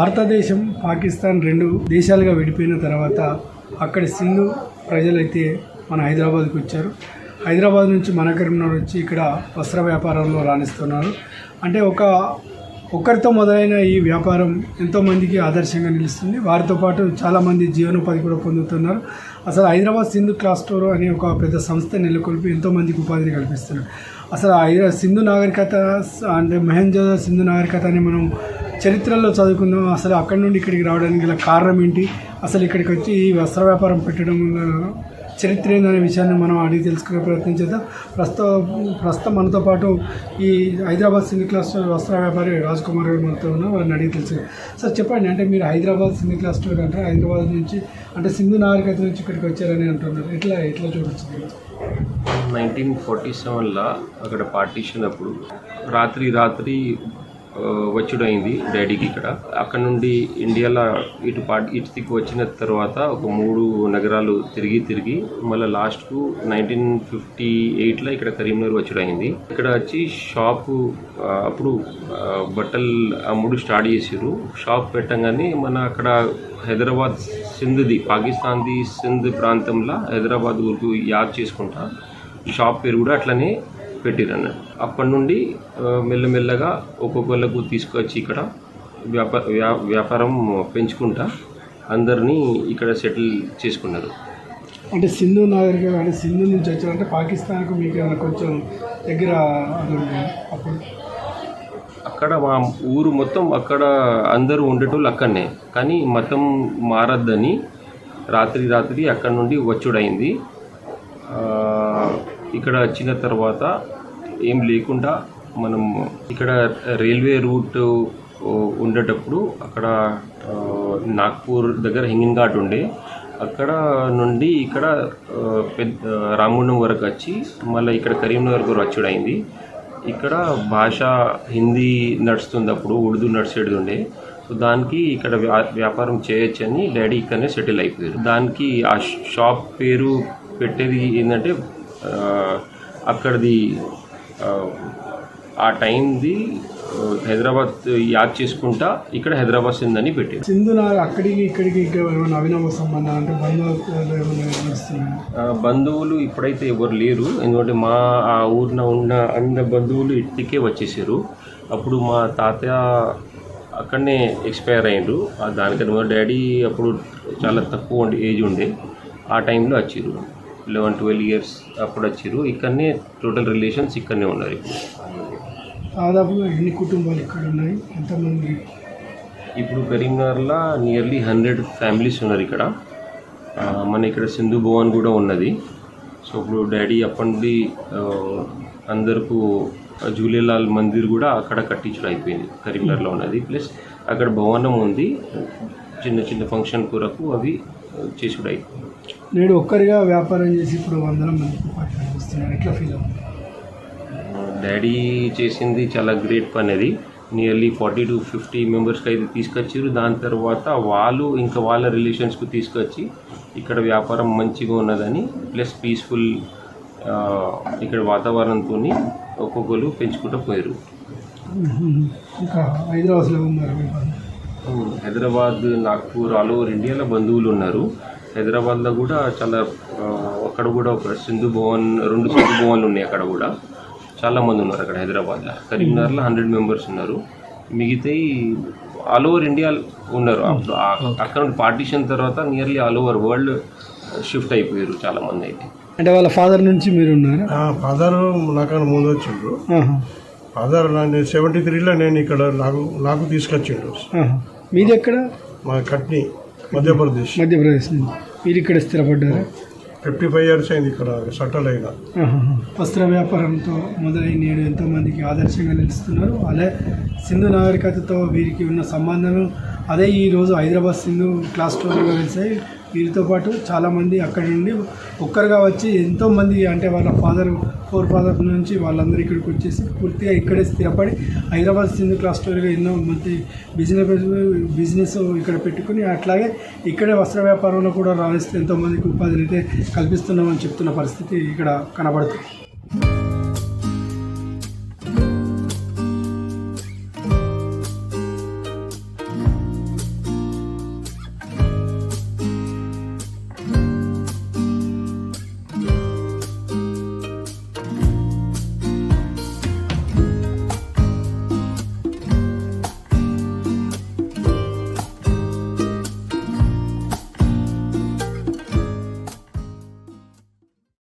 భారతదేశం పాకిస్తాన్ రెండు దేశాలుగా విడిపోయిన తర్వాత అక్కడి సింధు ప్రజలైతే మన హైదరాబాద్కి వచ్చారు. హైదరాబాద్ నుంచి మన కరీంనగర్ వచ్చి ఇక్కడ వస్త్ర వ్యాపారంలో రాణిస్తున్నారు. అంటే ఒక ఒకరితో మొదలైన ఈ వ్యాపారం ఎంతోమందికి ఆదర్శంగా నిలుస్తుంది. వారితో పాటు చాలామంది జీవనోపాధి కూడా పొందుతున్నారు. అసలు హైదరాబాద్ సింధు క్లాస్ స్టోర్ అనే ఒక పెద్ద సంస్థ నెలకొల్పి ఎంతోమందికి ఉపాధిని కల్పిస్తున్నారు. అసలు హైదరాబాద్ సింధు నాగరికత అంటే మహేంద్ర సింధు నాగరికత అని మనం చరిత్రలో చదువుకుందాం. అసలు అక్కడి నుండి ఇక్కడికి రావడానికి గల కారణం ఏంటి? అసలు ఇక్కడికి వచ్చి ఈ వస్త్ర వ్యాపారం పెట్టడం వల్ల చరిత్ర ఏందనే విషయాన్ని మనం అడిగి తెలుసుకునే ప్రయత్నం చేద్దాం. ప్రస్తుతం ప్రస్తుతం మనతో పాటు ఈ హైదరాబాద్ సినీ క్లాస్ వస్త్ర వ్యాపారి రాజ్ కుమార్ గారు మనతో ఉన్న వారిని అడిగి తెలుసు సార్ చెప్పండి అంటే మీరు హైదరాబాద్ సింధు క్లాస్ స్టోర్ అంటే హైదరాబాద్ నుంచి అంటే సింధు నాగరికత నుంచి ఇక్కడికి వచ్చారని అంటున్నారు. ఎట్లా ఎట్లా చూడొచ్చు నైన్టీన్ ఫార్టీ సెవెన్లో అక్కడ పార్టీషన్ అప్పుడు రాత్రి రాత్రి వచ్చుడైంది డాడీకి ఇక్కడ. అక్కడ నుండి ఇండియాలో ఇటు పాటి ఇటు దిక్కు వచ్చిన తర్వాత ఒక మూడు నగరాలు తిరిగి తిరిగి మళ్ళీ లాస్ట్కు నైన్టీన్ ఫిఫ్టీ ఎయిట్లో ఇక్కడ కరీంనగర్ వచ్చుడైంది. ఇక్కడ వచ్చి షాపు అప్పుడు బట్టలు అమ్ముడు స్టార్ట్ చేసారు షాప్ పెట్టంగానే మన అక్కడ హైదరాబాద్ సింధ్ది పాకిస్తాన్ది సింధ్ ప్రాంతంలో హైదరాబాద్ ఊరికి యాద్ చేసుకుంటా. షాప్ పేరు కూడా అట్లనే పెట్టిరు అన్నట్టు అప్పటి నుండి మెల్లమెల్లగా ఒక్కొక్కళ్ళకు తీసుకొచ్చి ఇక్కడ వ్యాపార వ్యా- వ్యాపారం పెంచుకుంటా అందరినీ ఇక్కడ సెటిల్ చేసుకున్నారు. అంటే సింధు నాగరికత అంటే సింధు నుంచి వచ్చారంటే పాకిస్తాన్కు మీకు ఏమైనా కొంచెం దగ్గర అప్పుడు? అక్కడ మా ఊరు మొత్తం అక్కడ అందరూ ఉండేటోళ్ళు అక్కడనే. కానీ మతం మారద్దని రాత్రి రాత్రి అక్కడ నుండి వచ్చుడైంది. ఇక్కడ వచ్చిన తర్వాత ఏం లేకుండా మనం ఇక్కడ రైల్వే రూట్ ఉండేటప్పుడు అక్కడ నాగ్పూర్ దగ్గర హింగింగ్ ఘాట్ ఉండే. అక్కడ నుండి ఇక్కడ పెద్ద రామగుండం వరకు వచ్చి మళ్ళీ ఇక్కడ కరీంనగర్ వరకు వచ్చుడైంది ఇక్కడ భాష హిందీ నడుస్తుంది అప్పుడు ఉర్దూ నడిచేది ఉండే. సో దానికి ఇక్కడ వ్యా వ్యాపారం చేయొచ్చని డాడీ ఇక్కడనే సెటిల్ అయిపోయారు. దానికి ఆ షాప్ పేరు పెట్టేది ఏంటంటే అక్కడిది ఆ, టైంది హైదరాబాద్ యాద్ చేసుకుంటా ఇక్కడ హైదరాబాద్ సిందని పెట్టారు. సింధు అక్కడికి ఇక్కడికి సంబంధాలు అంటే బంధువులు ఇప్పుడైతే ఎవరు లేరు. ఎందుకంటే మా ఆ ఊరిన ఉన్న అన్న బంధువులు ఇంటికే వచ్చేసారు. అప్పుడు మా తాతయ్య అక్కడనే ఎక్స్పైర్ అయ్యిండ్రు ఆ దానికన్నా డాడీ అప్పుడు చాలా తక్కువ ఏజ్ ఉండే. ఆ టైంలో వచ్చిర్రు. లెవెన్ ట్వెల్వ్ ఇయర్స్ అప్పుడు వచ్చిర్రు ఇక్కడనే టోటల్ రిలేషన్స్ ఇక్కడనే ఉన్నారు ఎన్ని కుటుంబాలు ఇక్కడ ఉన్నాయి? ఎంతమంది? ఇప్పుడు కరీంనగర్లో నియర్లీ హండ్రెడ్ ఫ్యామిలీస్ ఉన్నారు ఇక్కడ. మన ఇక్కడ సింధు భవన్ కూడా ఉన్నది. సో ఇప్పుడు డాడీ అప్పటి అందరకు జూలేలాల్ మందిర్ కూడా అక్కడ కట్టించడం అయిపోయింది. కరీంనగర్లో ఉన్నది. ప్లస్ అక్కడ భవనం ఉంది. చిన్న చిన్న ఫంక్షన్ కొరకు అవి చేసుడు. నేడు ఒక్కరిగా వ్యాపారం చేసి ఇప్పుడు వందల మందికి కల్పిస్తున్నారు. ఎట్లా ఫీల్ అవుతుంది? డాడీ చేసింది చాలా గ్రేట్ పని అది. నియర్లీ ఫార్టీ టు ఫిఫ్టీ మెంబర్స్కి అయితే తీసుకొచ్చారు దాని తర్వాత వాళ్ళు ఇంకా వాళ్ళ రిలేషన్స్కి తీసుకొచ్చి ఇక్కడ వ్యాపారం మంచిగా ఉన్నదని ప్లస్ పీస్ఫుల్ ఇక్కడ వాతావరణంతో ఒక్కొక్కరు పెంచుకుంటూ పోయారు ఇంకా హైదరాబాద్లో ఉన్నారు బంధువులు. హైదరాబాద్ నాగ్పూర్ ఆల్ ఓవర్ ఇండియాలో బంధువులు ఉన్నారు. హైదరాబాద్లో కూడా చాలా అక్కడ కూడా ఒక సింధు భవన్ రెండు సింధు భవన్లు ఉన్నాయి అక్కడ కూడా. చాలా మంది ఉన్నారు అక్కడ హైదరాబాద్లో. కరీంనగర్లో హండ్రెడ్ మెంబర్స్ ఉన్నారు. మిగతా ఆల్ ఓవర్ ఇండియా ఉన్నారు. అక్కడ నుండి పార్టీషన్ తర్వాత nearly all over world shift అయిపోయారు చాలా మంది అయితే. అంటే వాళ్ళ ఫాదర్ నుంచి మీరు ఉన్నారా? ఆ ఫాదర్ నాకన్నా ముందు వచ్చిండ్రు. ఫాదర్ నేను సెవెంటీ త్రీలో నేను ఇక్కడ నాకు నాకు తీసుకొచ్చిండు. మీది ఎక్కడ? మా కట్ని మధ్యప్రదేశ్. మధ్యప్రదేశ్ నుంచి మీరు ఇక్కడ స్థిరపడ్డారా? ఫిఫ్టీ ఫైవ్ ఇయర్స్ అయింది ఇక్కడ సెటిల్ అయినా. వస్త్ర వ్యాపారంతో మొదలై నేడు ఎంతోమందికి ఆదర్శంగా నిలుస్తున్నారు. అదే సింధు నాగరికతతో వీరికి ఉన్న సంబంధం అదే ఈరోజు హైదరాబాద్ సింధు క్లాస్ స్టోర్గా వెలిసాయి వీరితో పాటు చాలామంది అక్కడి నుండి ఒక్కరుగా వచ్చి ఎంతోమంది అంటే వాళ్ళ ఫాదర్ ఫోర్ ఫాదర్ నుంచి వాళ్ళందరూ ఇక్కడికి వచ్చేసి పూర్తిగా ఇక్కడే స్థిరపడి హైదరాబాద్ సింధు క్లస్టర్గా ఎన్నో మంచి బిజినెస్ బిజినెస్ ఇక్కడ పెట్టుకుని అట్లాగే ఇక్కడే వస్త్ర వ్యాపారంలో కూడా రాణిస్తే ఎంతోమందికి ఉపాధిని అయితే కల్పిస్తున్నామని చెప్తున్న పరిస్థితి ఇక్కడ కనబడుతుంది.